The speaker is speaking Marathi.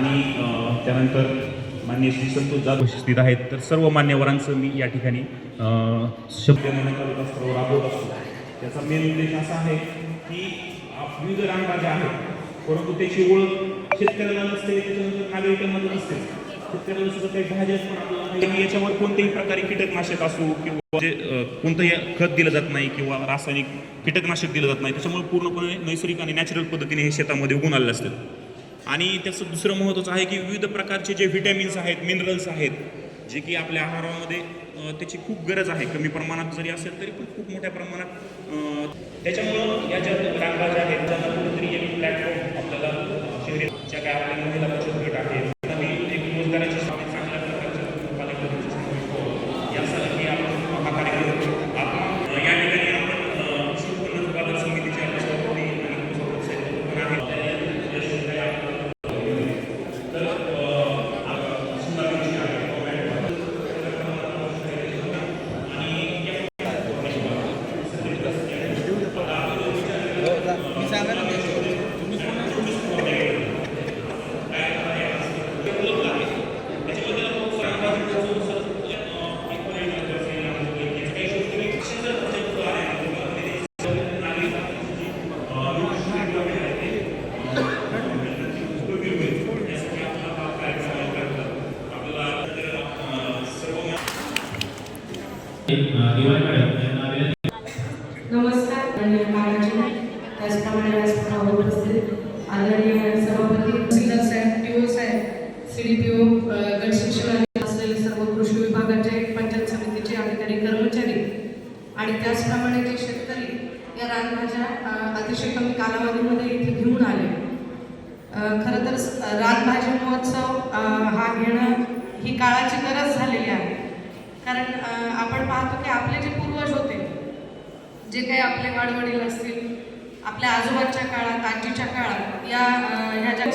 आणि त्यानंतर मान्य श्री संतोष जाधव स्थित आहेत. तर सर्व मान्यवरांचं मी या ठिकाणी शब्द देण्याचा विकास सर्व राबवत असतो. त्याचा मेन उद्देश असा आहे की विविध रानभाज्या आहेत परंतु त्याची ओळख शेतकऱ्याला नसते त्याच्यानंतर नागरिकांमध्ये नसते. शेतकऱ्याला सुद्धा काही भाज्या पण याच्यावर कोणत्याही प्रकारे कीटकनाशक असो किंवा जे कोणतंही खत दिलं जात नाही किंवा रासायनिक कीटकनाशक दिलं जात नाही त्याच्यामुळे पूर्णपणे नैसर्गिक आणि नॅचरल पद्धतीने हे शेतामध्ये उगून आलेलं असतात आणि त्याचं दुसरं महत्त्वाचं आहे की विविध प्रकारचे जे व्हिटॅमिन्स आहेत मिनरल्स आहेत जे की आपल्या आहारामध्ये त्याची खूप गरज आहे. कमी प्रमाणात जरी असेल तरी पण खूप मोठ्या प्रमाणात त्याच्यामुळं या ज्या रानभाज्या आहेत त्यांना कुठेतरी एक प्लॅटफॉर्म आपल्याला शहरी ज्या काय आपल्या महिला बचत गट आहे त्यांना एक रोजगाराची संधी चांगल्या प्रकारच्या पालकमंत्र्यांचा समावेश होतो. यासाठी आपण हा कार्यक्रम आपण अ, या ठिकाणी आपण अ, कृषी उत्पन्न उत्पादक समितीचे आपले सभापती आणि उपसभापती पण आहेत या सुविधा आपण दिवाळी मॅडम यांना विनंती नमस्कार आणि महाराज त्याचप्रमाणे व्यासपीठावर उपस्थित आदरणीय सभापती तहसीलदार साहेब टी ओ साहेब सी डी पी ओ गट शिक्षण असलेले सर्व कृषी विभागाचे पंचायत समितीचे अधिकारी कर्मचारी आणि त्याचप्रमाणे जे शेतकरी या रानभाज्या अ, अतिशय कमी कालावधीमध्ये इथे घेऊन आले. अ, खरं तर स- महोत्सव अ, हा घेणं ही काळाची गरज झालेली आहे कारण आपण पाहतो की आपले जे पूर्वज होते जे काही आपले वाडवडील असतील आपल्या आजोबांच्या काळात आजीच्या काळात या ह्या ज्या